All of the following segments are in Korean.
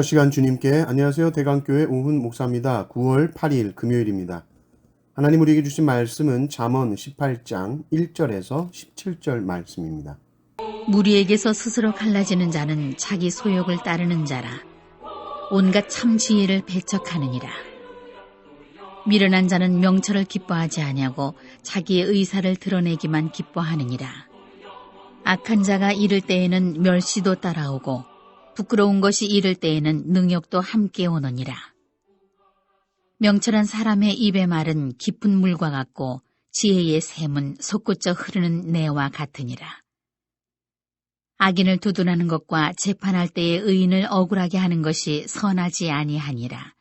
첫 시간 주님께 안녕하세요. 대강교회 오훈 목사입니다. 9월 8일 금요일입니다. 하나님 우리에게 주신 말씀은 잠언 18장 1절에서 17절 말씀입니다. 무리에게서 스스로 갈라지는 자는 자기 소욕을 따르는 자라. 온갖 참 지혜를 배척하느니라. 미련한 자는 명철을 기뻐하지 아니하고 자기의 의사를 드러내기만 기뻐하느니라. 악한 자가 이를 때에는 멸시도 따라오고 부끄러운 것이 이를 때에는 능욕도 함께 오느니라. 명철한 사람의 입의 말은 깊은 물과 같고 지혜의 샘은 솟구쳐 흐르는 내와 같으니라. 악인을 두둔하는 것과 재판할 때의 의인을 억울하게 하는 것이 선하지 아니하니라.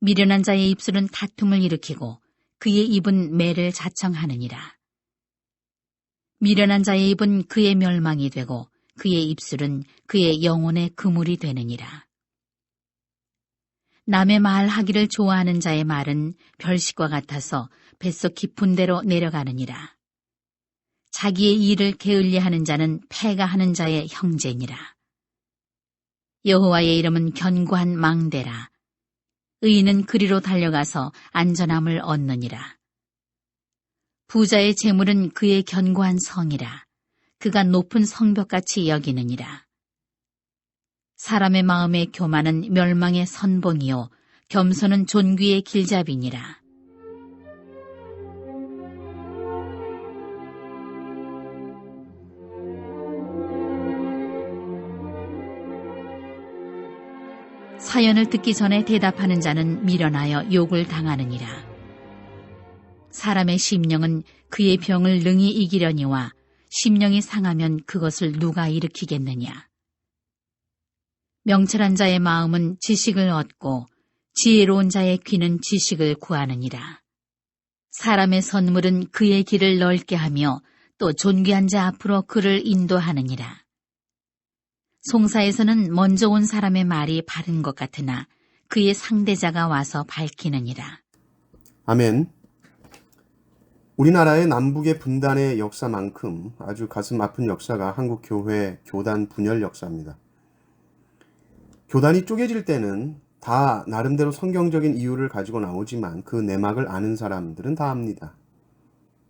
미련한 자의 입술은 다툼을 일으키고 그의 입은 매를 자청하느니라. 미련한 자의 입은 그의 멸망이 되고 그의 입술은 그의 영혼의 그물이 되느니라. 남의 말 하기를 좋아하는 자의 말은 별식과 같아서 뱃속 깊은 데로 내려가느니라. 자기의 일을 게을리하는 자는 패가 하는 자의 형제니라. 여호와의 이름은 견고한 망대라. 의인은 그리로 달려가서 안전함을 얻느니라. 부자의 재물은 그의 견고한 성이라. 그가 높은 성벽같이 여기느니라. 사람의 마음의 교만은 멸망의 선봉이요 겸손은 존귀의 길잡이니라. 사연을 듣기 전에 대답하는 자는 미련하여 욕을 당하느니라. 사람의 심령은 그의 병을 능히 이기려니와 심령이 상하면 그것을 누가 일으키겠느냐. 명철한 자의 마음은 지식을 얻고 지혜로운 자의 귀는 지식을 구하느니라. 사람의 선물은 그의 길을 넓게 하며 또 존귀한 자 앞으로 그를 인도하느니라. 송사에서는 먼저 온 사람의 말이 바른 것 같으나 그의 상대자가 와서 밝히느니라. 아멘. 우리나라의 남북의 분단의 역사만큼 아주 가슴 아픈 역사가 한국 교회 교단 분열 역사입니다. 교단이 쪼개질 때는 다 나름대로 성경적인 이유를 가지고 나오지만 그 내막을 아는 사람들은 다 압니다.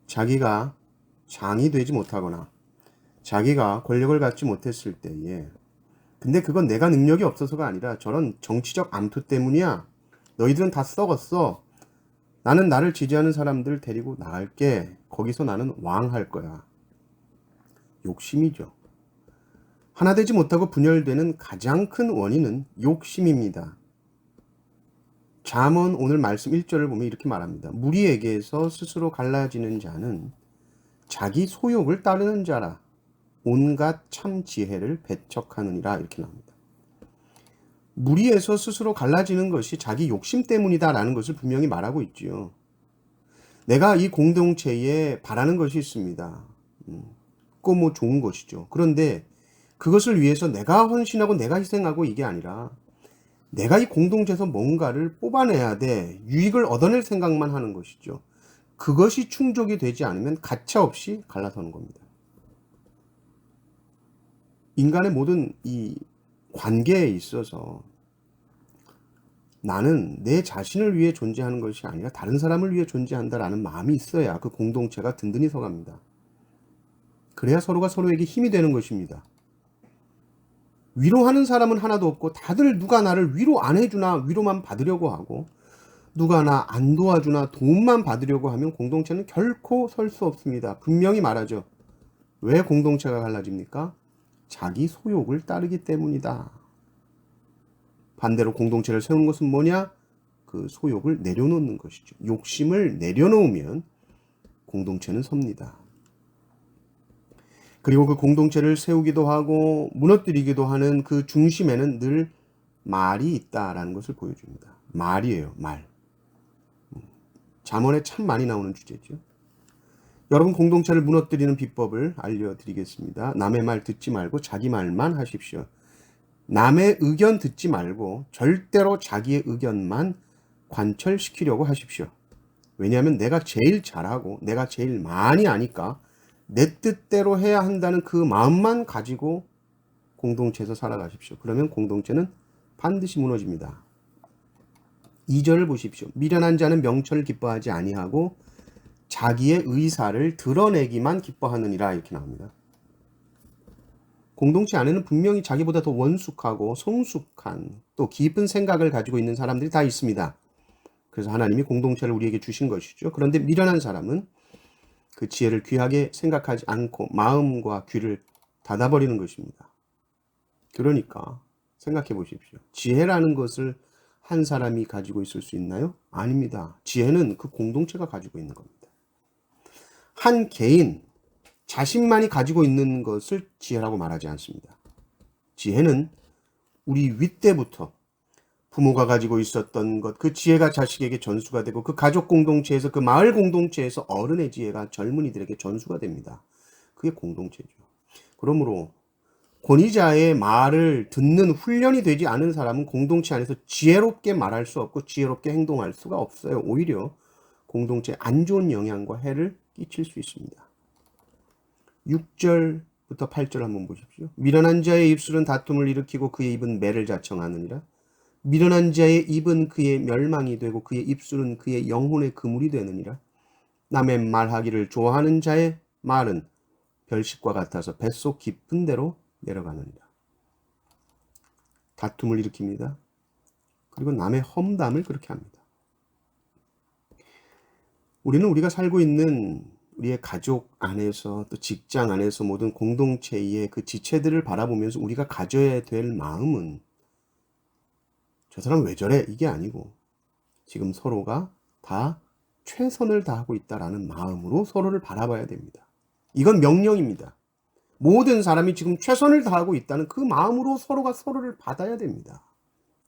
자기가 장이 되지 못하거나 자기가 권력을 갖지 못했을 때에 근데 그건 내가 능력이 없어서가 아니라 저런 정치적 암투 때문이야. 너희들은 다 썩었어. 나는 나를 지지하는 사람들 데리고 나갈게. 거기서 나는 왕 할 거야. 욕심이죠. 하나 되지 못하고 분열되는 가장 큰 원인은 욕심입니다. 잠언 오늘 말씀 1절을 보면 이렇게 말합니다. 무리에게서 스스로 갈라지는 자는 자기 소욕을 따르는 자라. 온갖 참 지혜를 배척하느니라 이렇게 나옵니다. 무리에서 스스로 갈라지는 것이 자기 욕심 때문이다라는 것을 분명히 말하고 있지요. 내가 이 공동체에 바라는 것이 있습니다. 음, 꼭뭐 좋은 것이죠. 그런데 그것을 위해서 내가 헌신하고 내가 희생하고 이게 아니라 내가 이 공동체에서 뭔가를 뽑아내야 돼. 유익을 얻어낼 생각만 하는 것이죠. 그것이 충족이 되지 않으면 가차없이 갈라서는 겁니다. 인간의 모든 이 관계에 있어서 나는 내 자신을 위해 존재하는 것이 아니라 다른 사람을 위해 존재한다라는 마음이 있어야 그 공동체가 든든히 서갑니다. 그래야 서로가 서로에게 힘이 되는 것입니다. 위로하는 사람은 하나도 없고 다들 누가 나를 위로 안 해주나 위로만 받으려고 하고 누가 나 안 도와주나 도움만 받으려고 하면 공동체는 결코 설 수 없습니다. 분명히 말하죠. 왜 공동체가 갈라집니까? 자기 소욕을 따르기 때문이다. 반대로 공동체를 세우는 것은 뭐냐? 그 소욕을 내려놓는 것이죠. 욕심을 내려놓으면 공동체는 섭니다. 그리고 그 공동체를 세우기도 하고 무너뜨리기도 하는 그 중심에는 늘 말이 있다라는 것을 보여줍니다. 말이에요, 말. 잠언에 참 많이 나오는 주제죠. 여러분 공동체를 무너뜨리는 비법을 알려드리겠습니다. 남의 말 듣지 말고 자기 말만 하십시오. 남의 의견 듣지 말고 절대로 자기의 의견만 관철시키려고 하십시오. 왜냐하면 내가 제일 잘하고 내가 제일 많이 아니까 내 뜻대로 해야 한다는 그 마음만 가지고 공동체에서 살아가십시오. 그러면 공동체는 반드시 무너집니다. 2절을 보십시오. 미련한 자는 명철을 기뻐하지 아니하고 자기의 의사를 드러내기만 기뻐하느니라 이렇게 나옵니다. 공동체 안에는 분명히 자기보다 더 원숙하고 성숙한 또 깊은 생각을 가지고 있는 사람들이 다 있습니다. 그래서 하나님이 공동체를 우리에게 주신 것이죠. 그런데 미련한 사람은 그 지혜를 귀하게 생각하지 않고 마음과 귀를 닫아버리는 것입니다. 그러니까 생각해 보십시오. 지혜라는 것을 한 사람이 가지고 있을 수 있나요? 아닙니다. 지혜는 그 공동체가 가지고 있는 겁니다. 한 개인, 자신만이 가지고 있는 것을 지혜라고 말하지 않습니다. 지혜는 우리 윗대부터 부모가 가지고 있었던 것, 그 지혜가 자식에게 전수가 되고 그 가족 공동체에서 그 마을 공동체에서 어른의 지혜가 젊은이들에게 전수가 됩니다. 그게 공동체죠. 그러므로 권위자의 말을 듣는 훈련이 되지 않은 사람은 공동체 안에서 지혜롭게 말할 수 없고 지혜롭게 행동할 수가 없어요. 오히려 공동체에 안 좋은 영향과 해를 끼칠 수 있습니다. 6절부터 8절 한번 보십시오. 미련한 자의 입술은 다툼을 일으키고 그의 입은 매를 자청하느니라. 미련한 자의 입은 그의 멸망이 되고 그의 입술은 그의 영혼의 그물이 되느니라. 남의 말하기를 좋아하는 자의 말은 별식과 같아서 뱃속 깊은 데로 내려가느니라. 다툼을 일으킵니다. 그리고 남의 험담을 그렇게 합니다. 우리는 우리가 살고 있는 우리의 가족 안에서 또 직장 안에서 모든 공동체의 그 지체들을 바라보면서 우리가 가져야 될 마음은 저 사람 왜 저래? 이게 아니고 지금 서로가 다 최선을 다하고 있다라는 마음으로 서로를 바라봐야 됩니다. 이건 명령입니다. 모든 사람이 지금 최선을 다하고 있다는 그 마음으로 서로가 서로를 받아야 됩니다.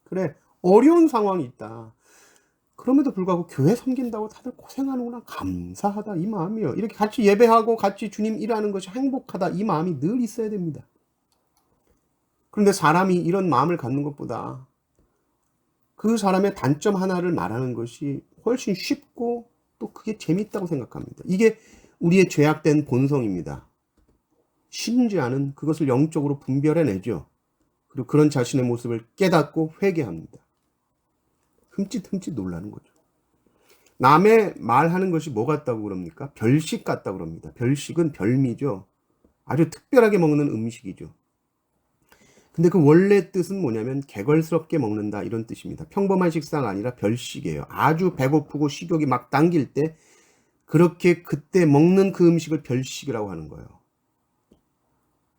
그래, 어려운 상황이 있다. 그럼에도 불구하고 교회 섬긴다고 다들 고생하는구나. 감사하다. 이 마음이요. 이렇게 같이 예배하고 같이 주님 일하는 것이 행복하다. 이 마음이 늘 있어야 됩니다. 그런데 사람이 이런 마음을 갖는 것보다 그 사람의 단점 하나를 말하는 것이 훨씬 쉽고 또 그게 재밌다고 생각합니다. 이게 우리의 죄악된 본성입니다. 심지어는 그것을 영적으로 분별해내죠. 그리고 그런 자신의 모습을 깨닫고 회개합니다. 흠칫흠칫 놀라는 거죠. 남의 말하는 것이 뭐 같다고 그럽니까? 별식 같다고 그럽니다. 별식은 별미죠. 아주 특별하게 먹는 음식이죠. 근데 그 원래 뜻은 뭐냐면 개걸스럽게 먹는다 이런 뜻입니다. 평범한 식사가 아니라 별식이에요. 아주 배고프고 식욕이 막 당길 때 그렇게 그때 먹는 그 음식을 별식이라고 하는 거예요.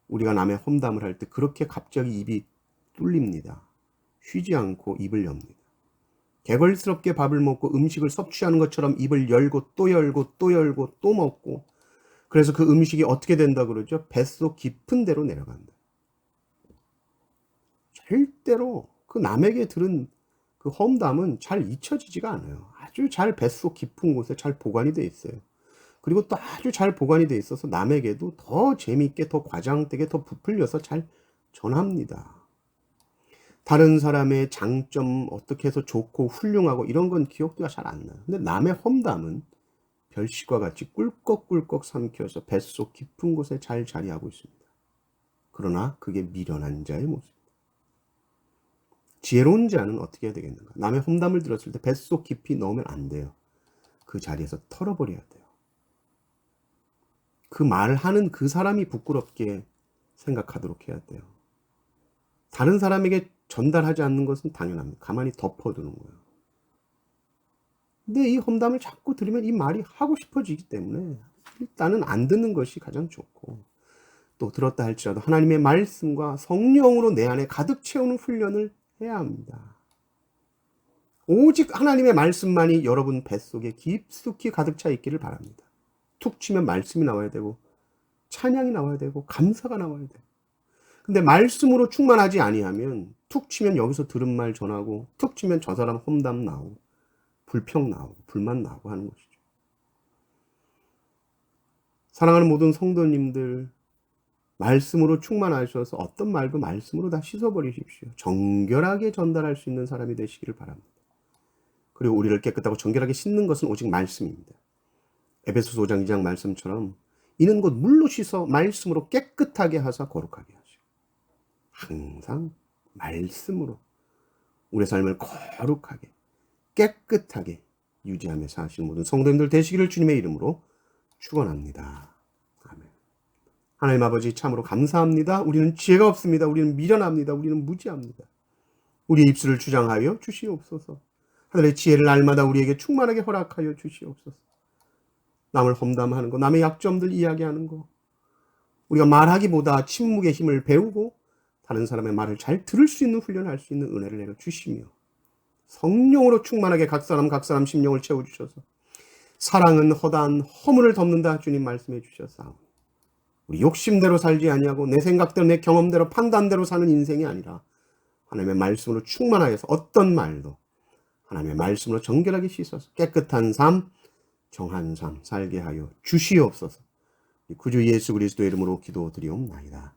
우리가 남의 험담을 할 때 그렇게 갑자기 입이 뚫립니다. 쉬지 않고 입을 엽니다. 개걸스럽게 밥을 먹고 음식을 섭취하는 것처럼 입을 열고 또 열고 또 열고 또 먹고 그래서 그 음식이 어떻게 된다 그러죠? 뱃속 깊은 데로 내려간다. 절대로 그 남에게 들은 그 험담은 잘 잊혀지지가 않아요. 아주 잘 뱃속 깊은 곳에 잘 보관이 돼 있어요. 그리고 또 아주 잘 보관이 돼 있어서 남에게도 더 재미있게, 더 과장되게, 더 부풀려서 잘 전합니다. 다른 사람의 장점, 어떻게 해서 좋고 훌륭하고 이런 건 기억도 잘 안 나요. 근데 남의 험담은 별식과 같이 꿀꺽꿀꺽 삼켜서 뱃속 깊은 곳에 잘 자리하고 있습니다. 그러나 그게 미련한 자의 모습입니다. 지혜로운 자는 어떻게 해야 되겠는가? 남의 험담을 들었을 때 뱃속 깊이 넣으면 안 돼요. 그 자리에서 털어버려야 돼요. 그 말하는 그 사람이 부끄럽게 생각하도록 해야 돼요. 다른 사람에게 전달하지 않는 것은 당연합니다. 가만히 덮어두는 거예요. 근데 이 험담을 자꾸 들으면 이 말이 하고 싶어지기 때문에 일단은 안 듣는 것이 가장 좋고 또 들었다 할지라도 하나님의 말씀과 성령으로 내 안에 가득 채우는 훈련을 해야 합니다. 오직 하나님의 말씀만이 여러분 뱃속에 깊숙이 가득 차 있기를 바랍니다. 툭 치면 말씀이 나와야 되고 찬양이 나와야 되고 감사가 나와야 돼요. 근데 말씀으로 충만하지 아니하면 툭 치면 여기서 들은 말 전하고 툭 치면 저 사람 험담 나오고 불평 나오고 불만 나오고 하는 것이죠. 사랑하는 모든 성도님들 말씀으로 충만하셔서 어떤 말도 말씀으로 다 씻어버리십시오. 정결하게 전달할 수 있는 사람이 되시기를 바랍니다. 그리고 우리를 깨끗하고 정결하게 씻는 것은 오직 말씀입니다. 에베소서 5장 2장 말씀처럼 이는 곧 물로 씻어 말씀으로 깨끗하게 하사 거룩하게 하시고 항상 말씀으로 우리의 삶을 거룩하게 깨끗하게 유지하며 사시는 모든 성도님들 되시기를 주님의 이름으로 축원합니다. 아멘. 하나님 아버지 참으로 감사합니다. 우리는 지혜가 없습니다. 우리는 미련합니다. 우리는 무지합니다. 우리의 입술을 주장하여 주시옵소서. 하늘의 지혜를 날마다 우리에게 충만하게 허락하여 주시옵소서. 남을 험담하는 거, 남의 약점들 이야기하는 거, 우리가 말하기보다 침묵의 힘을 배우고 다른 사람의 말을 잘 들을 수 있는 훈련을 할 수 있는 은혜를 내려 주시며 성령으로 충만하게 각 사람 각 사람 심령을 채워 주셔서 사랑은 허다한 허물을 덮는다 주님 말씀해 주셨사오니 우리 욕심대로 살지 아니하고 내 생각대로 내 경험대로 판단대로 사는 인생이 아니라 하나님의 말씀으로 충만하여서 어떤 말도 하나님의 말씀으로 정결하게 씻어서 깨끗한 삶, 정한 삶 살게 하여 주시옵소서. 구주 예수 그리스도의 이름으로 기도드리옵나이다.